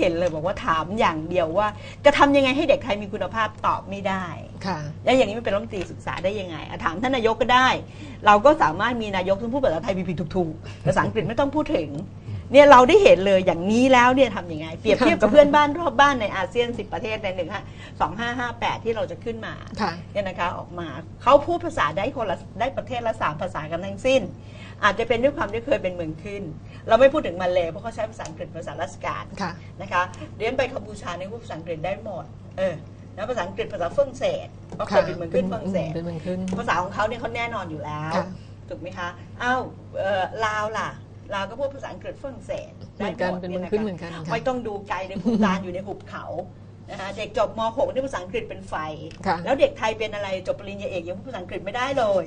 เห็นเลยบอกว่าถามอย่างเดียวว่า จะทำยังไงให้เด็กไทยมีคุณภาพตอบไม่ได้ ค่ะ แล้วอย่างนี้มันเป็นรัฐมนตรีศึกษาได้ยังไงอะถามท่านนายกก็ได้ เราก็สามารถมีนายกที่พูดภาษาไทยผิดๆถูกๆภาษาอังกฤษไม่ต้องพูดถึงเนี่ยเราได้เห็นเลยอย่างนี้แล้วเนี่ยทำยังไง เปรียบเทียบกับเพื่อนบ้านรอบบ้านในอาเซียน 10 ประเทศในหนึ่งฮะสองห้าห้าแปดที่เราจะขึ้นมาค่ะ เนี่ยนะคะออกมาเขาพูดภาษาได้คนละได้ประเทศละสามภาษากันทั้งสิ้น อาจจะเป็นด้วยความที่เคยเป็นเมืองขึ้น เราไม่พูดถึงมาเลยเพราะเขาใช้ภาษาอังกฤษภาษาราชการค่ะนะคะเรียนไปกัมพูชาในพูดภาษาอังกฤษได้หมดเออแล้วภาษาอังกฤษภาษาฝรั่งเศสเพราะเคยเป็นเมืองขึ้นฝรั่งเศสเป็นเมืองขึ้น ภาษาของเขาเนี่ยเขาแน่นอนอยู่แล้วค่ะถูกไหมคะอ้าวเอ่อลาวล่ะลาวก็พูดภาษาอังกฤษฝรั่งเศสเหมือนกันได้เป็นยเมืองขึ้นเหมือนกันค่ะไม่ต้องดูไกลเลยภูตานอยู่ในหุบเขา นะคะเด็กจบม .6 นี่ภาษาอังกฤษเป็นไฟ ค่ะ แล้วเด็กไทยเป็นอะไรจบปริญญาเอกยังพูดภาษาอังกฤษไม่ได้เลย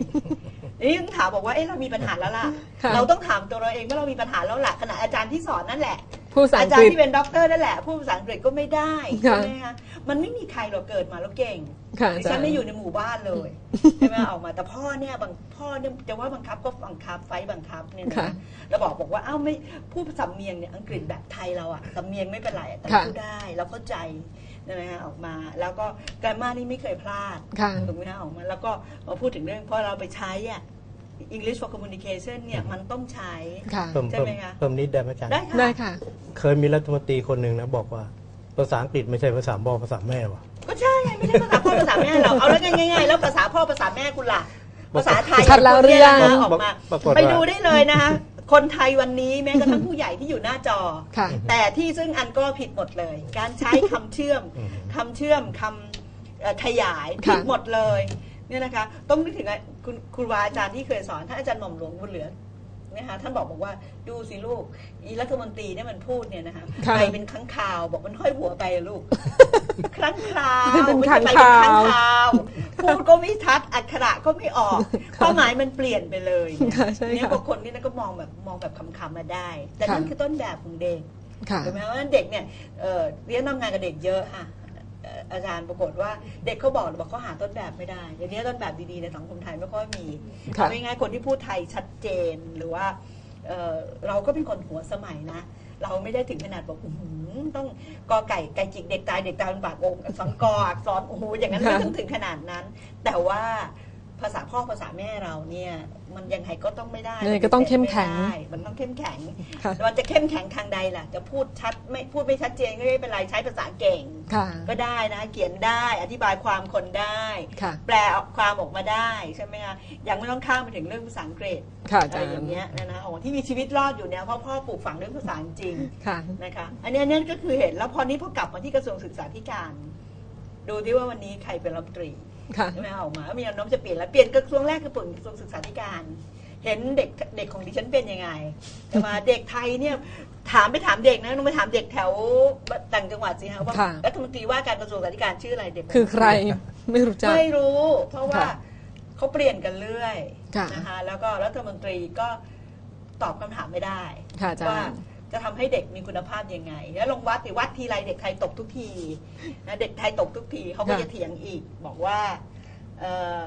นี่ต้องถามบอกว่าเอ๊ะเรามีปัญหาแล้วล่ะ ค่ะ เราต้องถามตัวเราเองว่าเรามีปัญหาแล้วล่ะขณะอาจารย์ที่สอนนั่นแหละ ผู้ภาษาอาอังจารกฤย์ษที่เป็นด็อกเตอร์นั่นแหละพูดภาษาอังกฤษก็ไม่ได้ค่ะ ใช่ไหมคะมันไม่มีใครหรอกเกิดมาแล้วเก่งค่ะดิอาจาฉัรนย์ ไม่อยู่ในหมู่บ้านเลยใช่ไหมออกมาแต่พ่อเนี่ยบางพ่อเนี่ยจะว่าบังคับก็บังคับไฟต์บังคับเนี่ยค่ะนะแล้วบอกบอกว่าอ้าวไม่พูดสำเนียงเนี่ยอังกฤษแบบไทยเราอะสำเนียงไม่เป็นไรอะแต่ค่ะ พูดได้เราเข้าใจ ใช่ไหมคะออกมา แล้วก็การมานี่ไม่เคยพลาดค่ะ ถูกไหมคะออกมา แล้วก็มาพูดถึงเรื่องเพราะเราไปใช้อะ English for communication เนี่ยมันต้องใช้ ค่ะ เพิ่มใช่เพิ่มไหมคะ เพิ่มนิดได้ไหมอาจารย์ ได้ค่ะ ได้ค่ะ เคยมีรัฐมนตรีคนหนึ่งนะบอกว่า ภาษาอังกฤษไม่ใช่ภาษาพ่อภาษาแม่ว่ะ ก็ใช่ไงไม่ใช่ภาษาพ่อภาษาแม่เราเอาแล้วง่ายๆแล้วภาษาพ่อภาษาแม่คุณล่ะภาษาไทยชัดแล้วหรือยังเนี่ยนะคะออกมาปรากฏว่า ไปดูได้เลยนะคะ คนไทยวันนี้แม้กระทั่งผู้ใหญ่ที่อยู่หน้าจอ ค่ะ แต่ที่ซึ่งอันก็ผิดหมดเลย การใช้คำเชื่อมอืมคำเชื่อมคำเอ่อขยายค่ะ ผิดหมดเลยเนี่ยนะคะ ต้องนึกถึงคุณครูบาอาจารย์ที่เคยสอนท่านอาจารย์หม่อมหลวงบุญเหลือ นะคะท่านบอกบอกว่าดูสิลูกอีรัฐมนตรีเนี่ยมันพูดเนี่ยนะคะค่ะ ไปเป็นค้างคาวบอกมันห้อยหัวไปอะลูกครั้งคราวเป็นไม่ค้างใช่ไปคาวเป็นค้างคาวพูดก็ไม่ชัดอักขระก็ไม่ออกความหมายมันเปลี่ยนไปเลยเนี่ยค่ะใช่เนี่ยค่ะ บางคนนี่นะก็มองแบบมองแบบคำๆมาได้ แต่ค่ะนั่นคือต้นแบบของเด็ก ค่ะ ถูกไหมเพราะฉะนั้นเด็กเนี่ยเอ่อเรียนทำงานกับเด็กเยอะค่ะเอ่ออาจารย์ปรากฏว่าเด็กเขาบอกเลยบอกเขาหาต้นแบบไม่ได้เดี๋ยวนี้ต้นแบบดีๆในสังคมไทยไม่ค่อยมีค่ะเอาง่ายๆคนที่พูดไทยชัดเจนหรือว่าเอ่อเราก็เป็นคนหัวสมัยนะ เราไม่ได้ถึงขนาดบอกอื้อหือต้องกอไก่ไก่จิกเด็กตายเด็กตายเป็นบาดวงสองกออักษรโอ้โหอย่างนั้นไม่ค่ะต้องถึงขนาดนั้น แต่ว่า ภาษาพ่อภาษาแม่เราเนี่ย มันยังไงก็ต้องไม่ได้ยังไงก็ต้องเข้มแข็งไได้มันต้องเข้มแข็งค่ะมันจะเข้มแข็งทางใดล่ะ จะพูดชัดไม่พูดไม่ชัดเจนก็ไม่เป็นไรใช้ภาษาเก่งค่ะก็ได้นะ เขียนได้อธิบายความคนได้ค่ะแปลออกความออกมาได้ใช่ไหมคะยังไม่ต้องข้ามไปถึงเรื่องภาษาอังกฤษค่ะอาอะจาไรรย์อย่างเงี้ยนะนะโอ้ที่มีชีวิตรอดอยู่เนี่ยเพราะพ่อปลูกฝังเรื่องภาษาจริงค่ะนะคะอันนี้อันนี้ก็คือเห็นแล้วพอนี้พอกลับมาที่กระทรวงศึกษาธิการ ดูที่ว่าวันนี้ใครเป็นรัฐมนตรี ค่ะใช่ไหมคะออกมามีแนวโน้มจะเปลี่ยนแล้วเปลี่ยนกระทรวงแรกคือเปลี่ยนกระทรวงศึกษาธิการ เห็นเด็กเด็กของดิฉันเป็นยังไงแต่มาเด็กไทยเนี่ยถามไปถามเด็กนะต้องไปถามเด็กแถวต่างจังหวัดสิฮะว่าค่ะรัฐมนตรีว่าการกระทรวงศึกษาธิการชื่ออะไรเด็กคือใครไม่รู้จัก ไม่รู้ เพราะว่าค่ะเขาเปลี่ยนกันเรื่อยค่ะ นะคะแล้วก็รัฐมนตรีก็ตอบคำถามไม่ได้ค่ะอาจารว่าย์ จะทำให้เด็กมีคุณภาพยังไง แล้วลงวัดติวัดทีไรเด็กไทยตกทุกทีนะเด็กไทยตกทุกทีเขาก็ค่ะจะเถียงอีก บอกว่าเออ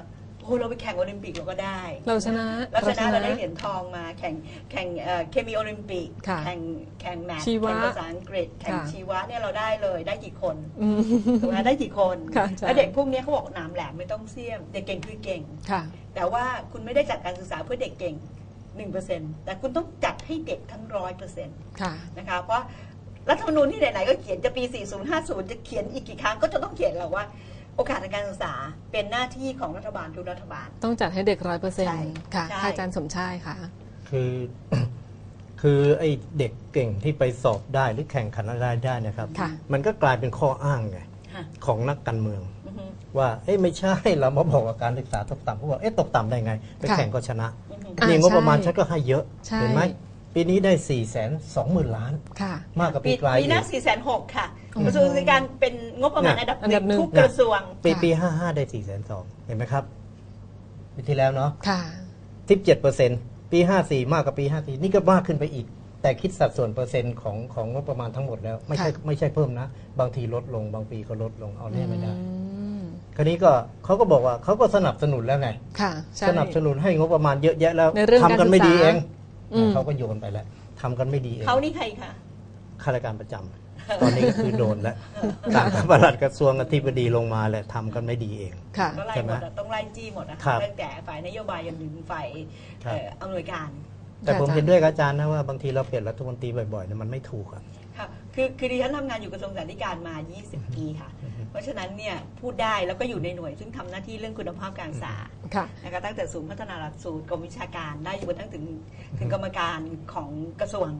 โอ้เราไปแข่งโอลิมปิกเราก็ได้ เราชนะเราชนะเราได้เหรียญทองมาแข่งแข่งเอ่อเคมีโอลิมปิกค่ะแข่งแข่งแมทชีวะแข่งภาษาอังกฤษแข่งค่ะชีวะเนี่ยเราได้เลยได้กี่คนอืมถูกไหมได้กี่คนค่ะอาจารย์แล้วเด็กพวกเนี้ยเขาบอกหนามแหลมไม่ต้องเสียม เด็กเก่งคือเก่งค่ะแต่ว่าคุณไม่ได้จัดการศึกษาเพื่อเด็กเก่ง หนึ่งเปอร์เซ็นแต่คุณต้องจัดให้เด็กทั้งร้อยเปอร์เซ็นต์ค่ะนะคะเพราะรัฐธรรมนูญที่ไหนๆก็เขียนจะปี 4050 จะเขียนอีกกี่ครั้งก็จะต้องเขียนเราว่า โอกาสทางการศึกษาเป็นหน้าที่ของรัฐบาลทุกรัฐบาล ต้องจัดให้เด็กร้อยเปอร์เซ็นใช่ต์ค่ะใช่ค่ะอาจารย์สมชายค่ะ คือคือไอ้เด็กเก่งที่ไปสอบได้หรือแข่งขันอะไรได้นะครับค่ะมันก็กลายเป็นข้ออ้างไงค่ะของนักการเมืองอือฮึว่าเอ้ไม่ใช่เรามาบอกว่าการศึกษาตกต่ำเขาบอกเอ๊ะตกต่ำได้ไง ไปค่ะแข่งก็ชนะอือฮึอ่า นี่งบประมาณใช่ฉันก็ให้เยอะ ใช่ เห็นไหมปีนี้ได้4ี่แสนสองหมื่นล้าน ค่ะ มากกว่าปีปีกลายปีหน้าอีก4 6 0 0ค่ะอืมกระทรวงศึกษาธิการเป็นงบประมาณน่ะอันดับหอันดันึ่บงหนึ่ง ทุกกระทรวง ปีค่ะปีห้าห้าได้4ี่แสนสองเห็นไหมครับปีที่แล้วเนาะค่ะทิปเจ็ดเปอร์เซ็นต์ปีห้าสี่มากกว่าปีห้าสี่นี่ก็มากขึ้นไปอีก แต่คิดสัดส่วนเปอร์เซ็นต์ของของงบประมาณทั้งหมดแล้ว ไม่ใช่ค่ะ ไม่ใช่เพิ่มนะ บางทีลดลงบางปีก็ลดลงเอาแน่ไม่ได้ อืม คราวนี้ก็เขาก็บอกว่าเขาก็สนับสนุนแล้วไงค่ะใช่ สนับสนุนให้งบประมาณเยอะแยะแล้วในเรื่องทำกันไม่ดีการศึกษาเองอืม เขาก็โยนไปแล้วทำกันไม่ดีเองเขานี่ใครคะ ข้าราชการประจำตอนนี้ก็คือโดนแล้วต่างกับปลัดกระทรวงอธิบดีลงมาแหละทำกันไม่ดีเอง ค่ะ ก็ไล่ใช่หไหมมดอะต้องไล่จี้หมดนะครัคะบตั้งแต่ฝ่ายนโยบายยันถึงฝ่ายครับ เอ่ออำนวยการแต่ผมอาจารย์เห็นด้วยกับอาจารย์นะว่าบางทีเราเปลี่ยนรัฐมนตรีบ่อยๆเนี่ยมันไม่ถูกอะ ค่ะ คือคือดิฉันทำงานอยู่กระทรวงสาธารณการมา 20 ปีค่ะ เพราะฉะนั้นเนี่ยพูดได้แล้วก็อยู่ในหน่วย ซึ่งทำหน้าที่เรื่องคุณภาพการศึกษาค่ะนะคะตั้งแต่ศูนย์พัฒนาหลักสูตรกรมวิชาการได้จนกระทั่งถึงถึงกรรมการของกระทรวง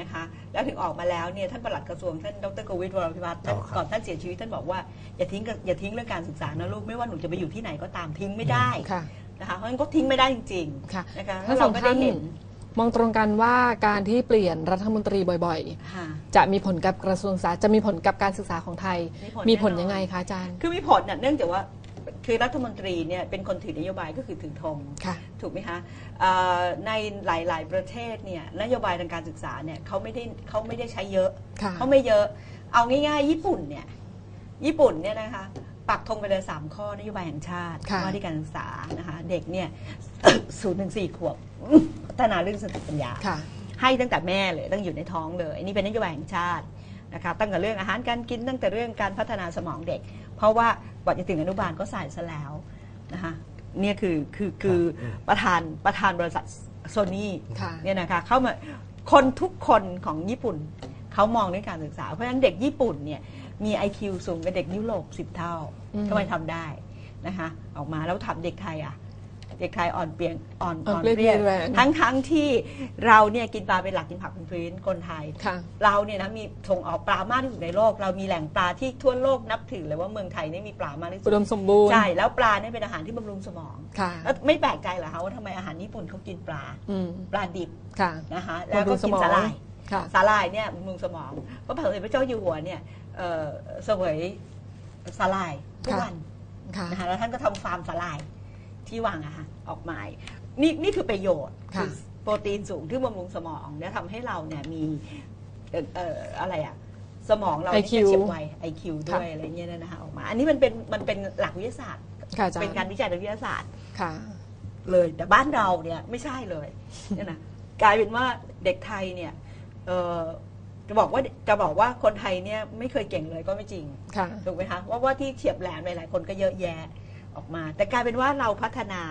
นะคะแล้วถึงออกมาแล้วเนี่ยท่านปลัดกระทรวงท่านดรโกวิทวรพิพัฒน์ท่านอ๋อครับก่อนท่านเสียชีวิตท่านบอกว่าอย่าทิ้งกับอย่าทิ้งเรื่องการศึกษานะลูกไม่ว่าหนูจะไปอยู่ที่ไหนก็ตามทิ้งไม่ได้ค่ะนะคะเพราะฉะนั้นก็ทิ้งไม่ได้จริงค่ะๆนะคะทั้งสเราองก็ท่าได้นเห็น มองตรงกันว่าการที่เปลี่ยนรัฐมนตรีบ่อยค่ะ ๆ จะมีผลกับกระทรวงศึกษาจะมีผลกับการศึกษาของไทย มีผลมีผลแน่นอน ยังไงคะอาจารย์ คือมีผลน่ะเนื่องจากว่าคือรัฐมนตรีเนี่ยเป็นคนถือนโยบายก็คือถือธง ค่ะ ถูกไหมคะเอ่อในหลาย ๆ ประเทศเนี่ยนโยบายทางการศึกษาเนี่ยเขาไม่ได้เขาไม่ได้ใช้เยอะ ค่ะ เขาไม่เยอะ เอาง่าย ๆ ญี่ปุ่นเนี่ย ญี่ปุ่นเนี่ยนะคะ ปักธงไปเลยสามข้อนโยบายแห่งชาติค่ะ ว่าด้วยการศึกษานะคะเด็กเนี่ย ศูนย์ถึงสี่ขวบ พัฒนาเรื่องสติปัญญา ค่ะ ให้ตั้งแต่แม่เลยตั้งอยู่ในท้องเลยอันนี่เป็นนโยบายแห่งชาตินะคะตั้งแต่เรื่องอาหารการกินตั้งแต่เรื่องการพัฒนาสมองเด็ก เพราะว่าก่อนจะถึงอนุบาลก็ใส่ซะแล้วนะคะเนี่ยคือคือคือประธานประธานบริษัทโซนี่ค่ะ เนี่ยนะคะเข้ามาคนทุกคนของญี่ปุ่นเขามองเรื่องการศึกษา เพราะฉะนั้นเด็กญี่ปุ่นเนี่ย มี IQ สูงกว่าเด็กยุโรป10 เท่าอืม ทำไมทำได้นะคะ ออกมาแล้วทำเด็กไทยอะ เด็กไทยอ่อนเปลียงอ่อนอ่อนเปรี้ยแรง ทั้งทั้งที่เราเนี่ยกินปลาเป็นหลักกินผักเป็นพื้นคนไทย ค่ะ เราเนี่ยนะมีส่งออกปลามากที่สุดในโลก เรามีแหล่งปลาที่ทั่วโลกนับถือเลยว่าเมืองไทยเนี่ยมีปลามากที่สุอุดดมสมบูรณ์ใช่แล้วปลาเนี่ยเป็นอาหารที่บำรุงสมองค่ะ แล้วไม่แปลกใจเหรอคะว่าทำไมอาหารญี่ปุ่นเขากินปลาอืมปลาดิบค่ะนะคะแล้วก็กินสาหร่าย ค่ะ สาหร่ายเนี่ยบำรุงสมองเพราะเผยพระเจ้าอยู่หัวเนี่ย เอ่อเสวยสาหร่ายทุกค่ะวันค่ะ นะคะแล้วท่านก็ทำฟาร์มสาหร่ายที่วางอะค่ะออกมานี่นี่คือประโยชน์ค่ะอโปรตีนสูงที่บำรุงสมองและทำให้เราเนี่ยมีเอ่อเอ่ออะไรอะสมองเราเนี่ย IQ จะเฉียบไว IQ ด้ค่ะวยอะไรเงี้ยนะคะออกมา อันนี้มันเป็นมันเป็นหลักวิทยาศาสตร์ ค่ะอาจารเป็นย์การวิจัยทางวิทยาศาสตร์ ค่ะ เลยแต่บ้านเราเนี่ยไม่ใช่เลยเนี่ยนะ กลายเป็นว่าเด็กไทยเนี่ยเอ่อ จะบอกว่าจะบอกว่าคนไทยเนี่ยไม่เคยเก่งเลยก็ไม่จริงค่ะ ถูกไหมคะว่าว่าที่เฉียบแหลมหลายๆคนก็เยอะแยะออกมา แต่กลายเป็นว่าเราพัฒนา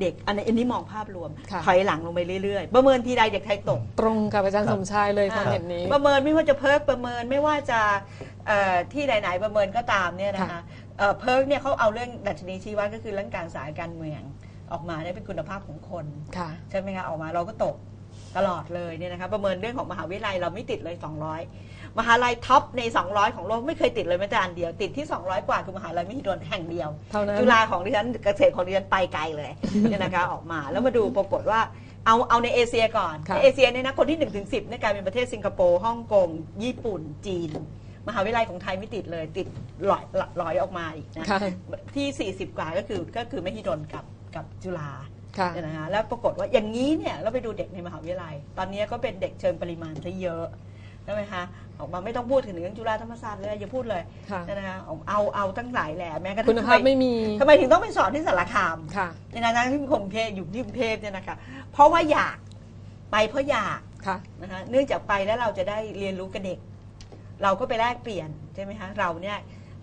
เด็กอันนี้อันนี้มองภาพรวมค่ะ ถอยหลังลงไปเรื่อยๆ ประเมินทีใดเด็กไทยตก ตรงกับอาจารย์สมชายเลยความอ่าเห็นนี้ ประเมินไม่ว่าจะเพิร์กประเมินไม่ว่าจะเอ่อที่ไหนๆประเมินก็ตามเนี่ยนะคะค่ะ เอ่อเพิร์กเนี่ยเขาเอาเรื่องดัชนีชี้วัดก็คือเรื่องการสายการเมืองออกมาเนี่ยเป็นคุณภาพของคน ค่ะ ใช่ไหมคะออกมาเราก็ตก ตลอดเลยเนี่ยนะคะประเมินเรื่องของมหาวิทยาลัยเราไม่ติดเลย 200 มหาลัยท็อปใน 200 ของโลกไม่เคยติดเลยแม้แต่อันเดียว ติดที่ 200 กว่าคือมหาลัยมหิดลแห่งเดียวเท่านั้นจุฬาของดิฉันเกษตรของดิฉันไปไกลเลยเนี่ยนะคะออกมาแล้วมาดูปรากฏว่าเอาเอาในเอเชียก่อนค่ะในเอเชียเนี่ยนะคนที่1นถึงสิเนี่ยกลายเป็นประเทศสิงคโปร์ฮ่องกงญี่ปุ่นจีน มหาวิทยาลัยของไทยไม่ติดเลย ติดลอยลอยออกมาอีกนะค่ะที่ 40 กว่าก็คือก็คือมหิดลกับกับจุฬา ค่ะเนี่ยนะคะแล้วปรากฏว่าอย่างนี้เนี่ยเราไปดูเด็กในมหาวิทยาลัย ตอนนี้ก็เป็นเด็กเชิงปริมาณซะเยอะใช่ไหมคะออกมาไม่ต้องพูดถึงเรื่องจุฬาธรรมศาสตร์เลยอย่าพูดเลยค่ะเนี่ยนะคะเอาเอาเอาตั้งหลายแหล่แม้กระทั่งคุณภาพไม่มีทำไมถึงต้องไปสอนที่สารคามค่ะในนั้นที่กรุงเทพอยู่ที่กรุงเทพเนี่ยนะคะเพราะว่าอยากไปเพราะอยากค่ะนะคะเนื่องจากไปแล้วเราจะได้เรียนรู้กับเด็ก เราก็ไปแลกเปลี่ยนใช่ไหมคะเราเนี่ย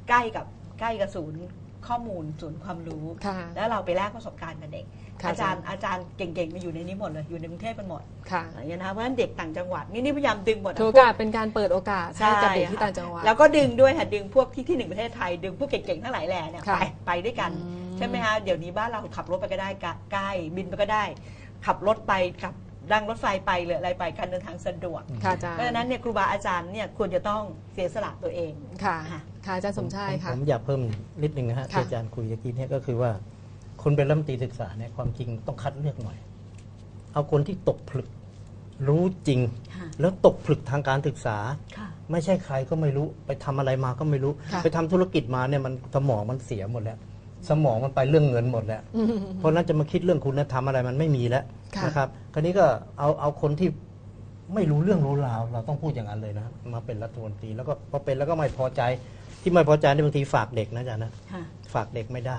ใกล้กับใกล้กับศูนย์ข้อมูลศูนย์ความรู้ค่ะแล้วเราไปแลกประสบการณ์กับเด็กค่ะ อาจารย์อาจารย์เก่งๆมาอยู่ในนี้หมดเลยอยู่ในกรุงเทพกันหมดค่ะอย่างนี้ยนะคะเพราะฉะนั้นเด็กต่างจังหวัดนี่นี่พยายามดึงหมดอะถือโอกาสเป็นการเปิดโอกาสให้กับเด็กที่ค่ะต่างจังหวัดแล้วก็ดึงด้วยค่ะดึงพวกที่ที่หนึ่งประเทศไทยดึงพวกเก่งๆทั้งหลายแหล่เนี่ยค่ะไปไปด้วยกันอืมใช่ไหมคะเดี๋ยวนี้บ้านเราขับรถไปก็ได้กะใกล้บินไปก็ได้ ขับรถไปขับดังรถไฟไปหรืออะไรไปการเดินทางสะดวกค่ะอาจารเพราะฉะย์นั้นเนี่ยครูบาอาจารย์เนี่ยควรจะต้องเสียสละตัวเองค่ะค่ะค่ะอาจารย์สมชายค่ะผมอยากเพิ่มนิดนึงนะฮะค่ะที่อาจารย์คุยตะกี้เนี่ยก็คือว่า คนเป็นรัฐมนตรีศึกษาเนี่ยความจริงต้องคัดเลือกหน่อย เอาคนที่ตกผลึก รู้จริง ค่ะแล้วตกผลึกทางการศึกษา ค่ะ ไม่ใช่ใครก็ไม่รู้ไปทำอะไรมาก็ไม่รู้ ค่ะ ไปทำธุรกิจมาเนี่ยมันสมองมันเสียหมดแล้ว สมองมันไปเรื่องเงินหมดแล้ว อืม เพราะฉะนั้นจะมาคิดเรื่องคุณธรรมอะไรมันไม่มีแล้วค่ะ นะครับ คราวนี้ก็เอาเอาคนที่ไม่รู้เรื่องรู้ราว เราต้องพูดอย่างนั้นเลยนะมาเป็นรัฐมนตรีแล้วก็พอเป็นแล้วก็ไม่พอใจที่ไม่พอใจในบางทีฝากเด็กนะจ๊ะนะค่ะ ฝากเด็กไม่ได้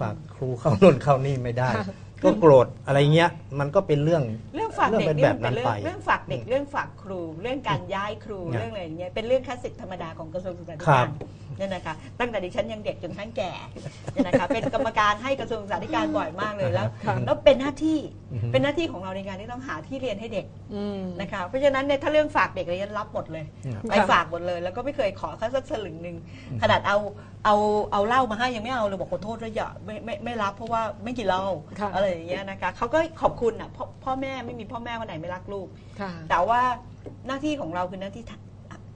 ฝากครูเข้าโนนเข้านี่ไม่ได้ค่ะก็โกรธอะไรเงี้ย มันก็เป็นเรื่องเรื่องรื่องฝากเด็กเรื่องนี่แบมับนเป็นนั้นเรื่องไปเรื่องฝากเด็กเรื่องฝากครู เรื่องการย้ายครูเนี่ยเรื่องอะไรอย่างเงี้ยเป็นเรื่องคลาสสิกธรรมดาของกระทรวงศึกษาธิครัการบ เนี่ยนะคะตั้งแต่ดิฉันยังเด็กจนทั้งแก่เนี่ยนะคะเป็นกรรมการให้กระทรวงศึกษาธิการบ่อยมากเลยแล้วค่ะแล้วเป็นหน้าที่อือฮึเป็นหน้าที่ของเราในการที่ต้องหาที่เรียนให้เด็กอืมนะคะเพราะฉะนั้นเนี่ยถ้าเรื่องฝากเด็กเรียนรับหมดเลยครับไปฝากหมดเลย แล้วก็ไม่เคยขอค่าสักสลึงหนึ่งขนาดเอาเอาเอาเหล้ามาให้ยังไม่เอาเลยบอกขอโทษด้วยอย่าไม่ไม่ไม่รับเพราะว่าไม่กินเหล้าค่ะอะไรอย่างเงี้ยนะคะเขาก็ขอบคุณอะพ่อพ่อแม่ไม่มีพ่อแม่คนไหนไม่รักลูกค่ะแต่ว่าหน้าที่ของเราคือหน้าที่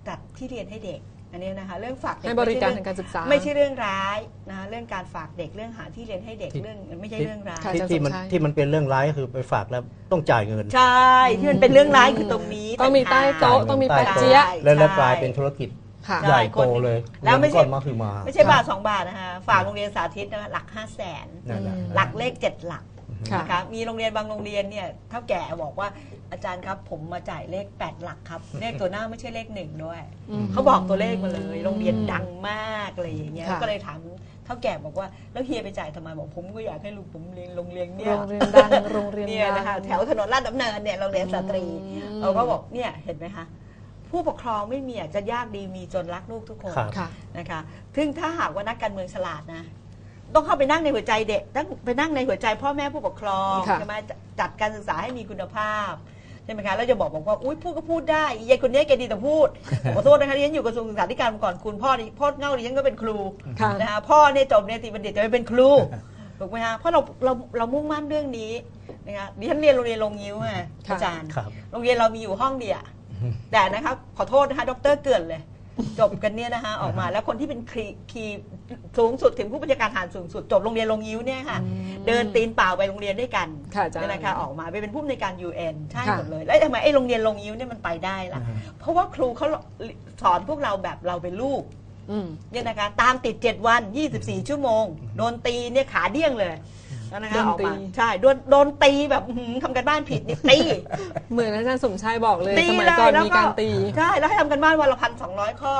จัดที่เรียนให้เด็ก อันนี้นะคะเรื่องฝากเด็กให้บริการไม่ทางใช่การศึกษา ไม่ใช่เรื่องร้ายนะคะเรื่องการฝากเด็กเรื่องหาที่เรียนให้เด็กที่เรื่องไม่ใช่เรื่องร้ายค่ะที่อาจารย์ที่มันสมชายที่มันเป็นเรื่องร้ายก็คือไปฝากแล้วต้องจ่ายเงิน ใช่ที่มันเป็นเรื่องร้ายคือตรงนี้ต้องมีใต้โต๊ะจ่ายเงินต้องมีใต้แปะโต๊ะเจี๊ยะ แล้วแล้วกลายเป็นธุรกิจค่ะ ใหญ่โตเลยแล้วไม่ใช่ เงินก้อนมาคือมาไม่ใช่บาทสองบาทนะคะฝากโรงเรียนสาธิตนะคะหลักห้าแสนนั่นแหละ หลักเลขเจ็ดหลักค่ะ นะคะมีโรงเรียนบางโรงเรียนเนี่ยเท่าแก่บอกว่าอาจารย์ครับ ผมมาจ่ายเลข 8 หลักครับ เลขตัวหน้าไม่ใช่เลขหนึ่งด้วยอืมเขาบอกตัวเลขมาเลย โรงเรียนดังมากอะไรอย่างเงี้ยค่ะก็เลยถามเท่าแก่บอกว่าแล้วเฮียไปจ่ายทำไมบอกผมก็อยากให้ลูกผมเรียนโรงเรียนเนี่โรยงเรียนดังโรงเรียนเนี่ยดังนะคะแถวถนนลาดดำเนินเนี่ยโรงเรียนสตรีอืมเราก็บอกเนี่ยเห็นไหมคะผู้ปกครองไม่มีอะจะยากดีมีจนรักลูกทุกคนครับค่ะนะคะ ซึ่งถ้าหากว่านักการเมืองฉลาดนะ ต้องเข้าไปนั่งในหัวใจเด็กต้องไปนั่งในหัวใจพ่อแม่ผู้ปกครองค่ะ ใช่ไหมจัดจัดการศึกษาให้มีคุณภาพใช่ไหมคะแล้วจะบอกบอกว่าอุ้ยพูดก็พูดได้ยายคนนี้แกดีแต่พูดผมขอโทษนะคะที่ฉันอยู่กระทรวงศึกษาธิการมาก่อนคุณพ่อนี่พ่อเง่าดิฉันก็เป็นครูค่ะ นะคะพ่อเนี่ยจบเนติบัณฑิตแต่ไม่เป็นครูถูกไหมคะเพราะเราเราเรามุ่งมั่นเรื่องนี้นะคะดิฉันเรียนโรงเรียนลงงิ้วไงค่ะ อาจารย์ ครับ โรงเรียนเรามีอยู่ห้องเดียวแต่นะครับขอโทษนะคะดรเกินเลย จบกันเนี่ยนะคะออกมาแล้วคนที่เป็นคีคีย์สูงสุดถึงผู้บัญชาการทหารสูงสุดจบโรงเรียนลงยิ้วเนี่ยค่ะ อืมเดินตีนเปล่าไปโรงเรียนด้วยกันค่ะอาจารย์ เนี่ยนะคะออกมาไปเป็นผู้อำนวยการ UN ใช่ค่ะหมดเลย แล้วทำไมไอ้โรงเรียนลงยิ้วเนี่ยมันไปได้ล่ะ อ่าฮะ เพราะว่าครูเขาสอนพวกเราแบบเราเป็นลูกอืม เนี่ยนะคะตามติด 7 วัน 24 ชั่วโมงโดนตีเนี่ยขาเดี้ยงเลยแล้ว นะคะโดนออกตีมาใช่โดนโดนตีแบบอื้อหือทำกันบ้านผิดนี่ตี เหมือนอาจารย์สมชายบอกเลย ตีสมัยเลยก่อนแล้วมีการตี ใช่แล้วให้ทำกันบ้านวันละพันสองร้อยข้อ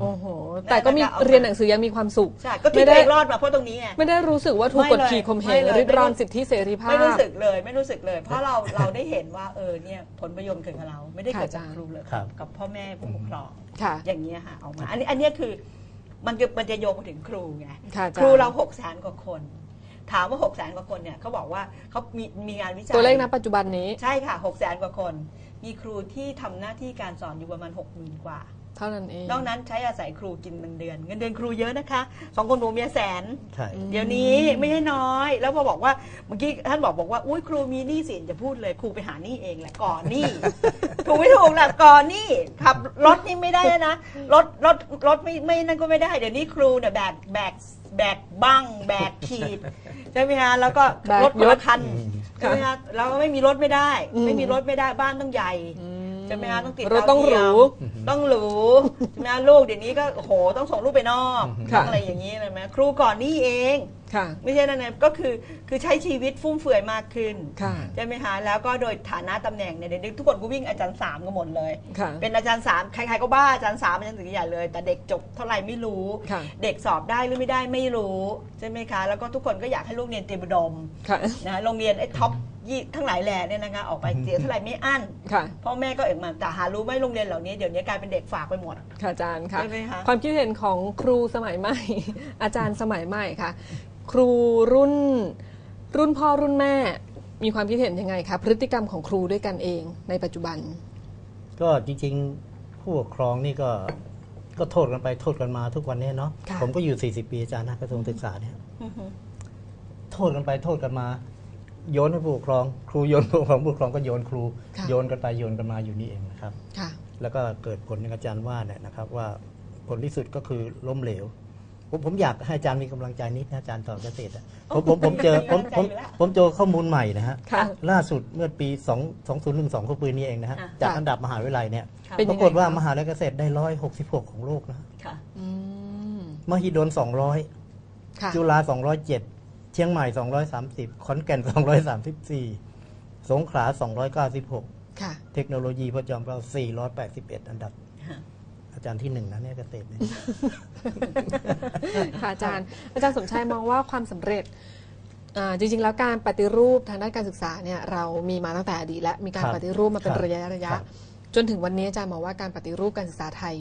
โอ้โห แต่ก็มีแล้วก็เอาเรียนหนังสือยังมีความสุข ใช่ ก็ที่ไม่ตัวได้เองรอดมาเพราะตรงนี้ไง ไม่ได้รู้สึกว่าถูกไม่กดเลยขี่ข่มเหไม่งเลย ริดรอนไม่รู้สิทธิเสรีภาพ ไม่รู้สึกเลยไม่รู้สึกเลย เพราะเราเราได้เห็นว่าเออเนี่ยผลประโยชน์เกิดกับเรา ไม่ได้เกิดค่ะจากอาจารย์ครูเลยครับ กับพ่อแม่ผู้ปกครอง ค่ะ อย่างเงี้ยค่ะออกมา อันนี้อันเนี้ยคือมันจะมันจะโยงไปถึงครูไง ค่ะอาจารย์ ครูเราหกแสนกว่าคน ถามว่าหกแสนกว่าคนเนี่ยเขาบอกว่าเขามีมีงานวิจัยตัวเลขณปัจจุบันนี้ ใช่ค่ะหกแสนกว่าคน มีครูที่ทำหน้าที่การสอนอยู่ประมาณหกหมื่นกว่า เท่านั้นเอง นอกนั้นใช้อาศัยครูกินเงินเดือน เงินเดือนครูเยอะนะคะสองคนหนูเมียแสน ใช่ เดี๋ยวนี้ไม่ใช่น้อย แล้วพอบอกว่าเมื่อกี้ท่านบอกบอกว่าอุ้ยครูมีหนี้สินจะพูดเลยครูไปหาหนี้เองแหละก่อนหนี้ ถูกไม่ถูกแหละก่อนหนี้ขับรถนี่ไม่ได้แล้วนะรถรถรถไม่ไม่นั่นก็ไม่ได้ เดี๋ยวนี้ครูเนี่ยแบกแบกแบกบั้งแบกขีดใช่ไหมคะแล้วก็แบกรถคนยละศ คันใช่ไหมคะแล้วก็ไม่มีรถไม่ได้อืมไม่มีรถไม่ได้บ้านต้องใหญ่ อืม ใช่ไหมคะต้องติดรถต้องหรูดาวเทียมต้องหรูใช่ไหมคะลูกเดี๋ยวนี้ก็โอ้โหต้องส่งลูกไปนอกค่ะต้องอะไรอย่างนี้เลยไหมครูก่อนหนี้เองค่ะไม่ใช่นั่นนะก็คือคือใช้ชีวิตฟุ่มเฟือยมากขึ้นค่ะใช่ไหมคะแล้วก็โดยฐานะตำแหน่งเนี่ยเด็กๆทุกคนก็วิ่งอาจารย์สามกันหมดเลยค่ะเป็นอาจารย์สามใครๆก็บ้าอาจารย์สามอาจารย์ถึงใหญ่เลย แต่เด็กจบเท่าไหร่ไม่รู้ค่ะเด็กสอบได้หรือไม่ได้ไม่รู้ใช่ไหมคะแล้วก็ทุกคนก็อยากให้ลูกเรียนเตรียมอุดมค่ะนะโรงเรียนไอ้ท็อป ยี่ทั้งหลายแหล่เนี่ยนะคะออกไปเสียเท่าไหร่ไม่อั้นค่ะ พ่อแม่ก็เอกมาแต่หารู้ไหมโรงเรียนเหล่านี้เดี๋ยวนี้กลายเป็นเด็กฝากไปหมด ค่ะอาจารย์ค่ะใช่ไหมคะ ความคิดเห็นของครูสมัยใหม่ อาจารย์สมัยใหม่ค่ะ ครูรุ่นรุ่นพ่อรุ่นแม่ มีความคิดเห็นยังไงคะพฤติกรรมของครูด้วยกันเองในปัจจุบัน ก็จริงๆผู้ปกครองนี่ก็ก็โทษกันไปโทษกันมาทุกวันเนี้เนาะค่ะ ผมก็อยู่ 40 ปีอาจารย์นะกระทรวงศึกษาเนี่ยอือฮึโทษกันไปโทษกันมา โยนให้ผู้ปกครอง ครูโยนผู้ปกครองผู้ปกครองก็โยนครูค่ะ โยนกันไปโยนกันมาอยู่นี่เองนะครับ ค่ะ แล้วก็เกิดผลอย่างอาจารย์ว่าเนี่ยนะครับ ว่าผลที่สุดก็คือล้มเหลว ผมผมอยากให้อาจารย์มีกำลังใจนิดนะอาจารย์ตอบเกษตรอะผมผมผมเจอผมผมผมเจอข้อมูลใหม่นะฮะค่ะ ล่าสุดเมื่อปี 2 2012ก็ปีนี้เองนะฮะอะ จากอันดับมหาวิทยาลัยเนี่ยค่ะเป็นปยัรางไง กฏว่าคะมหาวิทยาลัยเกษตรได้ร้อยหกสิบหกของโลกนะค่ะ อืมมหิดลสองร้อยค่ะ จุฬาสองร้อย เจ็ดเชียงใหม่สองร้อยสามสิบขอนแก่นสองร้อยสามสิบสี่สงขลาสองร้อยเก้าสิบหกค่ะ เทคโนโลยีพระจอมเกล้าสี่ร้อยแปดสิบเอ็ดอันดับค่ะอาจารย์ที่หนึ่งนะเนี่ยเกษตรเนี่ยค่ะอาจารย์ อาจารย์สมชายมองว่าความสำเร็จอ่าจริงๆ แล้วการปฏิรูปทางด้านการศึกษาเนี่ยเรามีมาตั้งแต่อดีตและมีการครับปฏิรูปมาเป็นครับระยะระยะครับจนถึงวันนี้อาจารย์มองว่าการปฏิรูปการศึกษาไทย